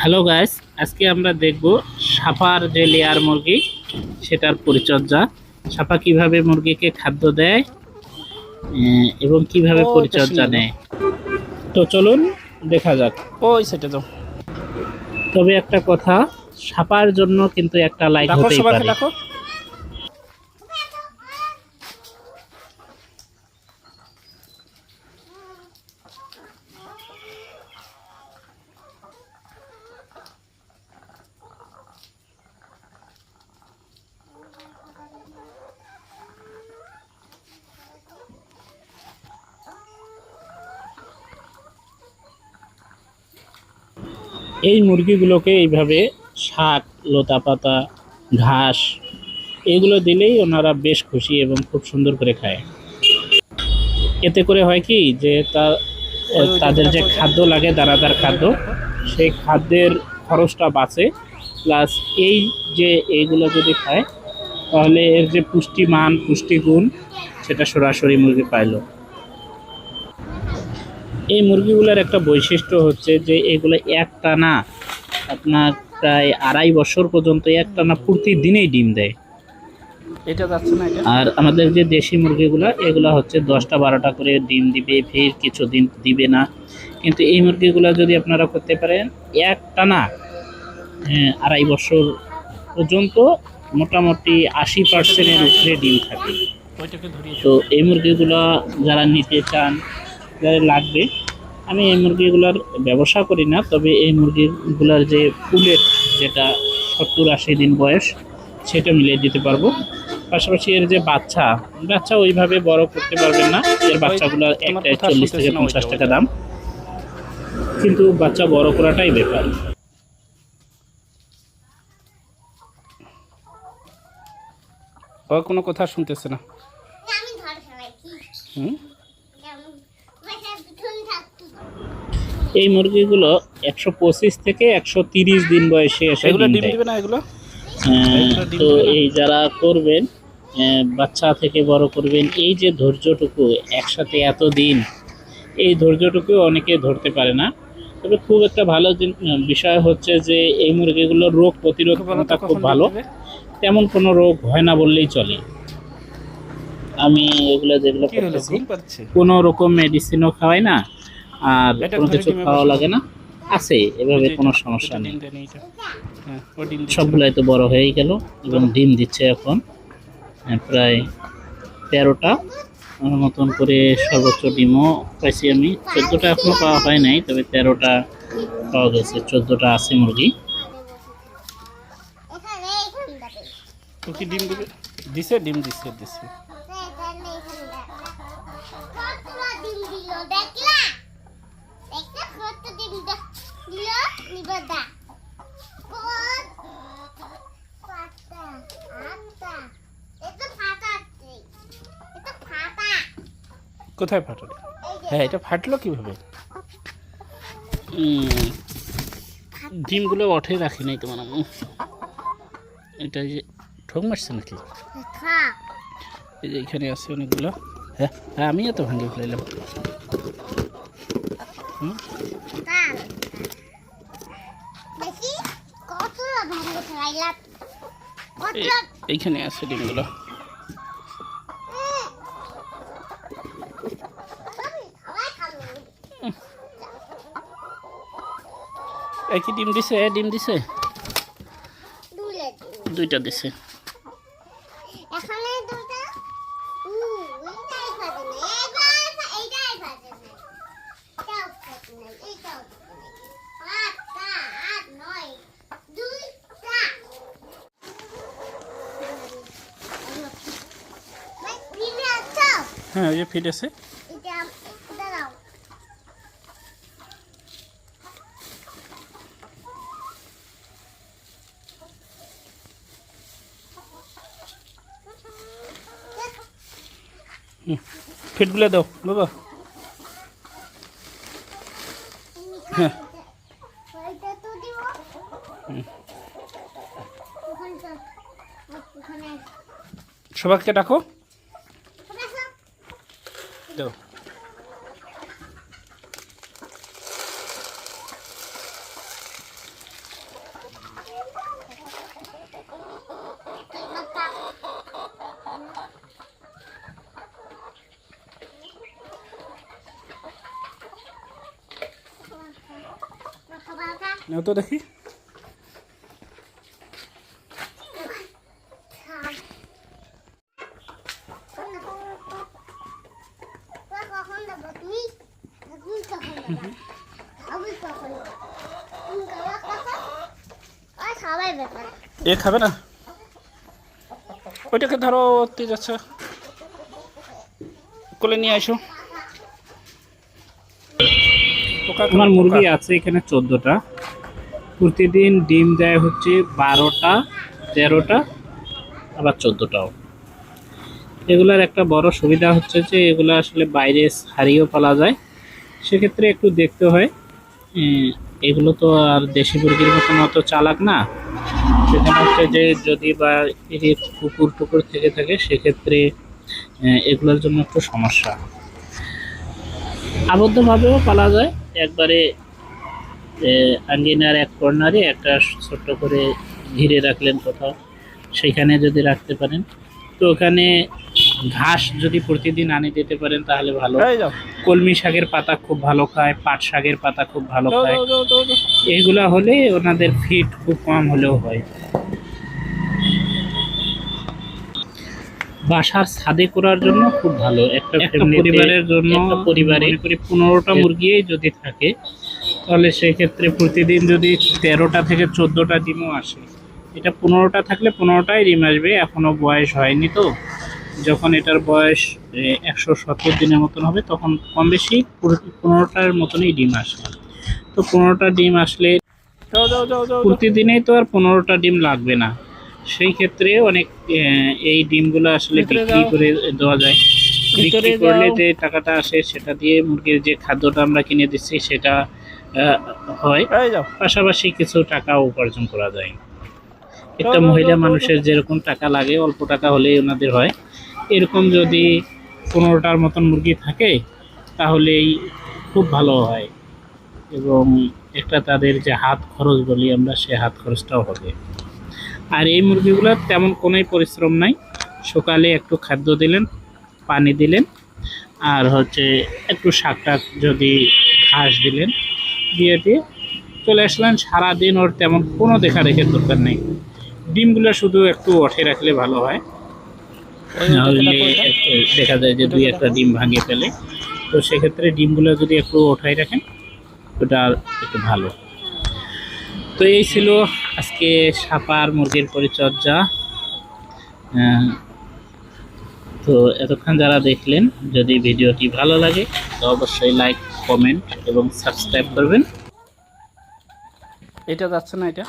Hello guys আজকে আমরা দেখব সাপার যে লেয়ার মুরগি সেটার পরিচর্যা। সাপা কীভাবে মুরগিকে খাদ্য দেয় এবং কীভাবে পরিচর্যা নেয়। তো চলুন দেখা যাক। ওই সেটা যাও তবে একটা কথা সাপার জন্য কিন্তু একটা লাইক ডাকো হতেই পারে। এই মুরগিগুলোকে এইভাবে শাক, লতা পাতা, ঘাস, এগুলো দিলেই ওনারা বেশ খুশি এবং খুব সুন্দর করে খায়। এতে করে হয় কি যে তা তাদের যে খাদ্য লাগে, দানাদার খাদ্য, সেই খাদ্যের খরচটা বাঁচে। প্লাস এই যে এইগুলো যদি খায়, তাহলে এর যে পুষ্টিমান, পুষ্টিগুণ, সেটা সরাসরি মুরগি পাইলো। এই মুরগিগুলোর একটা বৈশিষ্ট্য হচ্ছে যে এগুলো একটানা আপনার প্রায় আড়াই বছর পর্যন্ত একটানা প্রতিদিনেই ডিম দেয়। এটা যাচ্ছে না এটা? আর আমাদের যে দেশি মুরগিগুলো এগুলো হচ্ছে দশটা বারোটা করে ডিম দিবে ফের কিছুদিন দিবে না। কিন্তু এই মুরগিগুলো যদি আপনারা করতে পারেন একটানা আহ, আড়াই বছর পর্যন্ত মোটামুটি আশি পার্সেন্টের উপরে ডিম থাকে। তো এই মুরগিগুলো যারা নিতে চান যাদের লাগবে। আমি এই মুরগিগুলোর ব্যবসা করি না তবে এই মুরগিগুলোর যে ফুলের যেটা সত্তর আশি দিন বয়স সেটা মিলিয়ে দিতে পারব। পাশাপাশি এর যে বাচ্চা বাচ্চা ওইভাবে বড় করতে পারবেন না। এর বাচ্চাগুলো তোমার একটা চল্লিশ থেকে পঞ্চাশ টাকা দাম। কিন্তু বাচ্চা বড় করাটাই ব্যাপার ও কোনো কথা শুনতেছে না। আমি হুম? এই মুরগিগুলো একশো পঁচিশ থেকে একশো তিরিশ দিন বয়সে এসে ডিম তো এই যারা করবেন আহ, বাচ্চা থেকে বড় করবেন এই যে ধৈর্যটুকু একসাথে এত দিন এই ধৈর্যটুকু অনেকে ধরতে পারে না। তবে খুব একটা ভালো বিষয় হচ্ছে যে এই মুরগিগুলোর রোগ প্রতিরোধ ক্ষমতা খুব ভালো। তেমন কোনো রোগ হয় না বললেই চলে। আমি এগুলো যেগুলো কোনো রকম মেডিসিনও খাওয়াই না। আর কোনো কিছু খাওয়া লাগে না? আছে এভাবে কোনো সমস্যা নেই। হ্যাঁ। সবগুলাই তো বড় হয়েই গেল এবং ডিম দিচ্ছে এখন। প্রায় তেরোটা। মতন করে সর্বোচ্চ ডিমও পাইছি আমি। চোদ্দোটা এখনও পাওয়া হয় নাই তবে তেরোটা পাওয়া গেছে। চোদ্দোটা আছে মুরগি। ডিম দিবে? দিছে ডিম দিছে দিছে এখানটা কতটা ডিম দিল দেখলা দেখলা কত ডিম দা- দিল নিবেদা কত পাতা আটা এটা ফাটা আছে এটা ফাটা কোথায় ফাটলো? হ্যাঁ এটা ফাটলো কীভাবে? ডিমগুলো ওঠে রাখি নাই তোমার আম্মু এটা যে ঠোক মারছে নাকি? এই যে এখানে আছে অনেকগুলো। হ্যাঁ হ্যাঁ আমি এত ভাঙে ফেলাইলাম। কাল দেখি কতটা ভালো খেলাইলা এই- কতটা এইখানে আছে ডিমগুলো। কি ডিম দিছে? এ ডিম দিছে? দুইটা দিছে এখানে দুটা উ এইটাই ফাটে না এবার এইটাই ফাটে না এটাও ফাটে না এইটাও ফাটে না আটটা আট নয় দুইটা ভাই ফিরে আসছো হ্যাঁ ওই যে ফিট আছে। দাঁড়াও ফিটগুলো দাও। বাবা। হ্যাঁ। সবাইকে ডাকো। Deu. Não tô aqui এ খাবে না? ওইটাকে ধরো তেজ আছে কোলে নিয়ে আসো। আমার মুরগি আছে এখানে চোদ্দোটা। প্রতিদিন ডিম দেয় হচ্ছে বারোটা তেরোটা আবার চোদ্দোটাও। এগুলার একটা বড় সুবিধা হচ্ছে যে এগুলো আসলে বাইরে হারিয়েও পালা যায়। সেক্ষেত্রে একটু দেখতে হয়। এগুলো তো আর দেশি মুরগির মতন অত চালাক না। সেখানে হচ্ছে যে যদি বা যে কুকুর টুকুর থেকে থাকে, সেক্ষেত্রে এগুলোর জন্য একটু সমস্যা। আবদ্ধভাবেও পালা যায়। একবারে আঙ্গিনার এক কর্নারে একটা ছোট্ট করে ঘিরে রাখলেন কোথাও। সেখানে যদি রাখতে পারেন। তো ওখানে ঘাস যদি প্রতিদিন আনি দিতে পারেন তাহলে ভালো। কলমি শাকের পাতা খুব ভালো খায় পাট শাকের পাতা খুব ভালো খায়। এইগুলা হলে ওনাদের ফিট খুব কম হলেও হয়। বাসার ছাদে করার জন্য খুব ভালো। একটা পরিবারের জন্য পরিবারে পনেরোটা মুরগি যদি থাকে তাহলে সেক্ষেত্রে প্রতিদিন যদি তেরোটা থেকে চোদ্দোটা ডিমও আসে। এটা পনেরোটা থাকলে পনেরোটাই ডিম আসবে এখনও বয়স হয়নি তো। যখন এটার বয়স একশো সত্তর দিনের মতন হবে তখন কম বেশি পনেরোটার মতনই ডিম আসে তো পনেরোটা ডিম আসলে। প্রতিদিনেই তো আর পনেরোটা ডিম লাগবে না। সেই ক্ষেত্রে অনেক এই ডিমগুলো আসলে বিক্রি করে দেওয়া যায়। বিক্রি করলে যে টাকাটা আসে সেটা দিয়ে মুরগির যে খাদ্যটা আমরা কিনে দিচ্ছি সেটা হয়। পাশাপাশি কিছু টাকা উপার্জন করা যায়। একটা মহিলা মানুষের যেরকম টাকা লাগে অল্প টাকা হলেই ওনাদের হয়। এরকম যদি পনেরোটার মতন মুরগি থাকে, তাহলেই খুব ভালো হয়। এবং একটা তাদের যে হাত খরচ বলি আমরা, সে হাত খরচটাও হবে। আর এই মুরগিগুলোর তেমন কোনোই পরিশ্রম নাই। সকালে একটু খাদ্য দিলেন, পানি দিলেন, আর হচ্ছে একটু শাক টাক যদি ঘাস দিলেন, দিয়ে দিয়ে চলে আসলেন। সারাদিন ওর তেমন কোনো দেখা রেখে দরকার নেই। ডিমগুলো শুধু একটু ওঠে রাখলে ভালো হয়। নাহলে দেখো, যায় যে দুই একটা ডিম ভাঙে ফেলে। তো সেক্ষেত্রে ডিমগুলো যদি একটু ওঠাই রাখেন ওটা একটু ভালো। তো এই ছিল আজকে সাপার মুরগির পরিচর্যা। তো এতক্ষণ যারা দেখলেন যদি ভিডিওটি ভালো লাগে তো অবশ্যই লাইক কমেন্ট এবং সাবস্ক্রাইব করবেন। এটা যাচ্ছে না এটা?